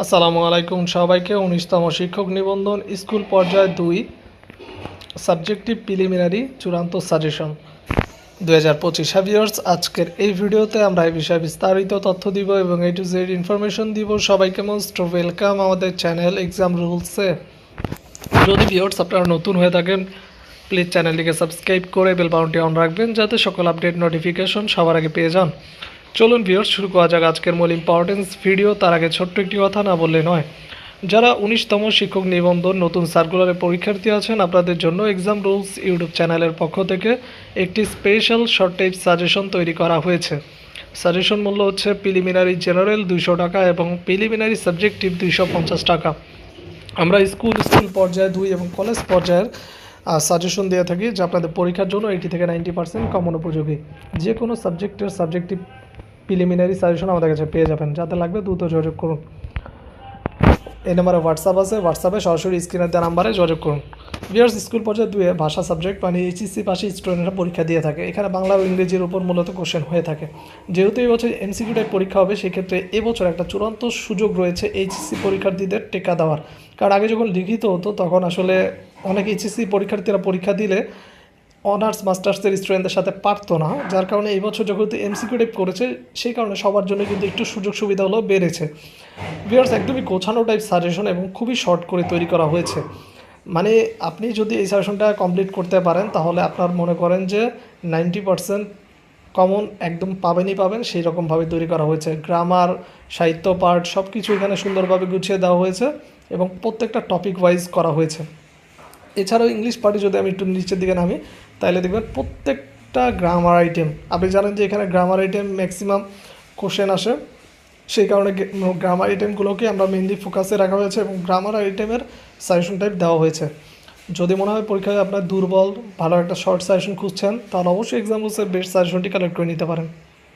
আসসালামু আলাইকুম সবাইকে। উনিশতম শিক্ষক নিবন্ধন, স্কুল পর্যায়ে দুই, সাবজেক্টিভ প্রিলিমিনারি, চূড়ান্ত সাজেশন। দুই হাজার পঁচিশ হ্যাভিয়ার্স আজকের এই ভিডিওতে আমরা এই বিষয়ে বিস্তারিত তথ্য দিব এবং এ টু জেড ইনফরমেশন দিব। সবাইকে মোস্ট ওয়েলকাম আমাদের চ্যানেল এক্সাম রুলসে যদি ভিউয়ার্স আপনারা নতুন হয়ে থাকেন প্লিজ চ্যানেলটিকে সাবস্ক্রাইব করে বেল অন রাখবেন, যাতে সকল আপডেট নোটিফিকেশন সবার আগে পেয়ে যান। চলুন ভিউয়ার্স শুরু করা যাক আজকের মূল ইম্পর্টেন্স ভিডিও তার আগে ছোট্ট একটি কথা না বললে নয়। যারা উনিশতম শিক্ষক নিবন্ধন নতুন সার্কুলারের পরীক্ষার্থী আছেন, আপনাদের জন্য এক্সাম রুলস ইউটিউব চ্যানেলের পক্ষ থেকে একটি স্পেশাল শর্ট টাইপ সাজেশন তৈরি করা হয়েছে। সাজেশন মূল্য হচ্ছে প্রিলিমিনারি জেনারেল দুশো টাকা এবং প্রিলিমিনারি সাবজেক্টিভ দুইশো পঞ্চাশ টাকা। আমরা স্কুল স্কুল পর্যায়ে দুই এবং কলেজ পর্যায়ের সাজেশন দিয়ে থাকি, যা আপনাদের পরীক্ষার জন্য এইটি থেকে নাইনটি পার্সেন্ট কমন উপযোগী। যে কোনো সাবজেক্টের সাবজেক্টিভ প্রিলিমিনারি সাজেশন আমাদের কাছে পেয়ে যাবেন। যাতে লাগবে দ্রুত যোগাযোগ করুন। এই নাম্বারে হোয়াটসঅ্যাপ আছে। হোয়াটসঅ্যাপে সরাসরি স্ক্রিনের দেওয়া নাম্বারে যোগাযোগ করুন। বিয়ার্স স্কুল পর্যায়ে দুয়ে ভাষা সাবজেক্ট মানে এইচএসসি পাশে স্টুডেন্টরা পরীক্ষা দিয়ে থাকে। এখানে বাংলা ও ইংরেজির উপর মূলত কোশ্চেন হয়ে থাকে। যেহেতু এই বছর এমসিকিউ টাইপ পরীক্ষা হবে, সেক্ষেত্রে এবছর একটা চূড়ান্ত সুযোগ রয়েছে এইচএসসি পরীক্ষার্থীদের টেকা দেওয়ার। কারণ আগে যখন লিখিত হতো, তখন আসলে অনেক এইচএসসি পরীক্ষার্থীরা পরীক্ষা দিলে অনার্স, মাস্টার্সের স্টুডেন্টদের সাথে পারতো না, যার কারণে এই বছর যেহেতু এমসিকিউ টাইপ করেছে, সেই কারণে সবার জন্য কিন্তু একটু সুযোগ সুবিধা হলো বেড়েছে। ভিউয়ার্স একদমই গোছানো টাইপ সাজেশন এবং খুবই শর্ট করে তৈরি করা হয়েছে। মানে আপনি যদি এই সাজেশনটা কমপ্লিট করতে পারেন, তাহলে আপনার মনে করেন যে নাইনটি পার্সেন্ট কমন একদম পাবেনই পাবেন, সেই রকমভাবে তৈরি করা হয়েছে। গ্রামার সাহিত্য, পাঠ সব কিছু এখানে সুন্দরভাবে গুছিয়ে দেওয়া হয়েছে এবং প্রত্যেকটা টপিক ওয়াইজ করা হয়েছে। এছাড়াও ইংলিশ পার্টি যদি আমি একটু নিচের দিকে নামি তাহলে দেখবেন প্রত্যেকটা গ্রামার আইটেম আপনি জানেন যে এখানে গ্রামার আইটেম ম্যাক্সিমাম কোশ্চেন আসে, সেই কারণে গ্রামার আইটেমগুলোকে আমরা মেনলি ফোকাসে রাখা হয়েছে এবং গ্রামার আইটেমের সাজেশন টাইপ দেওয়া হয়েছে। যদি মনে হয় পরীক্ষায় আপনার দুর্বল, ভালো একটা শর্ট সাজেশন খুঁজছেন, তাহলে অবশ্যই এক্সাম বেস্ট সাজেশনটি কালেক্ট করে নিতে পারেন।